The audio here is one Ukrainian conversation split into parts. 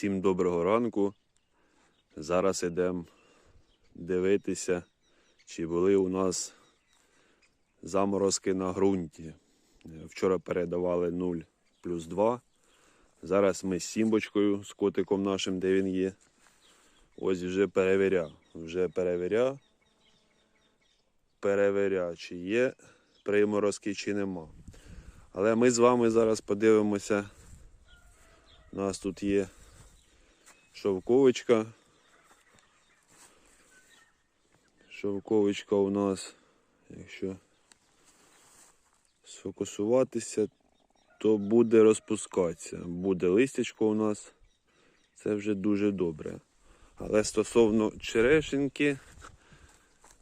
Всім доброго ранку. Зараз йдемо дивитися, чи були у нас заморозки на ґрунті. Вчора передавали 0 плюс 2. Зараз ми з сімбочкою, з котиком нашим, де він є. Ось вже перевіряв. Вже перевіряв. Перевіряв, чи є приморозки, чи нема. Але ми з вами зараз подивимося. У нас тут є шовковичка. Шовковичка у нас, якщо сфокусуватися, то буде розпускатися. Буде листячко у нас. Це вже дуже добре. Але стосовно черешеньки,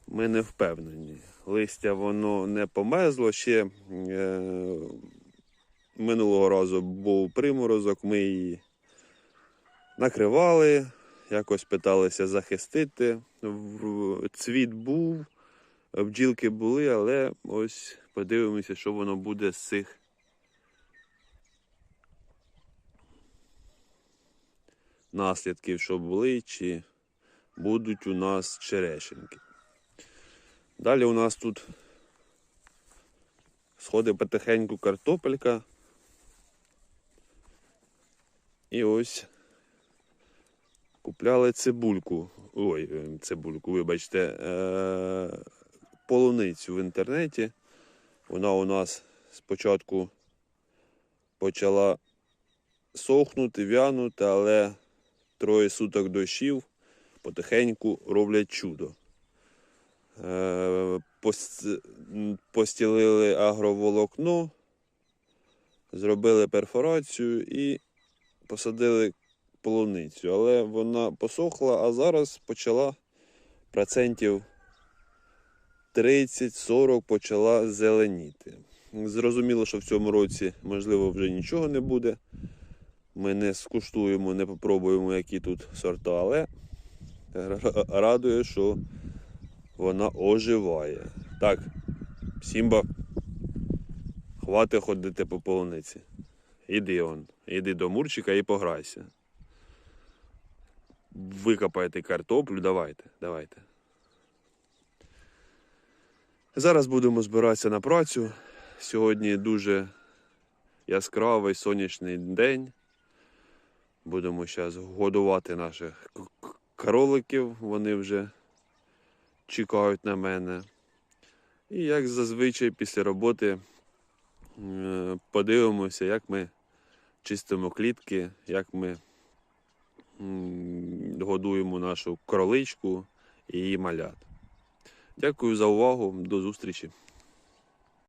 ми не впевнені. Листя воно не померзло ще. Е- минулого разу був приморозок, ми її накривали, якось питалися захистити. Цвіт був, бджілки були, але ось подивимося, що воно буде з цих. Наслідків, що були, чи будуть у нас черешеньки. Далі у нас тут сходить потихеньку картопелька. І ось купляли цибульку. Ой, е, цибульку, вибачте, е- полуницю в інтернеті. Вона у нас спочатку почала сохнути, вянути, але троє суток дощів потихеньку роблять чудо. Е, пос- Постілили агроволокно, зробили перфорацію і посадили полуницю. Але вона посохла, а зараз почала процентів 30-40 почала зеленіти. Зрозуміло, що в цьому році, можливо, вже нічого не буде. Ми не скуштуємо, не попробуємо, які тут сорта, але радує, що вона оживає. Так, Сімба, хвати ходити по полуниці. Іди он, іди до Мурчика і пограйся. Викопайте картоплю, давайте, давайте. Зараз будемо збиратися на працю. Сьогодні дуже яскравий сонячний день. Будемо зараз годувати наших кроликів. Вони вже чекають на мене. І як зазвичай після роботи е, подивимося, як ми чистимо клітки, як ми годуємо нашу кроличку і малят. Дякую за увагу. До зустрічі.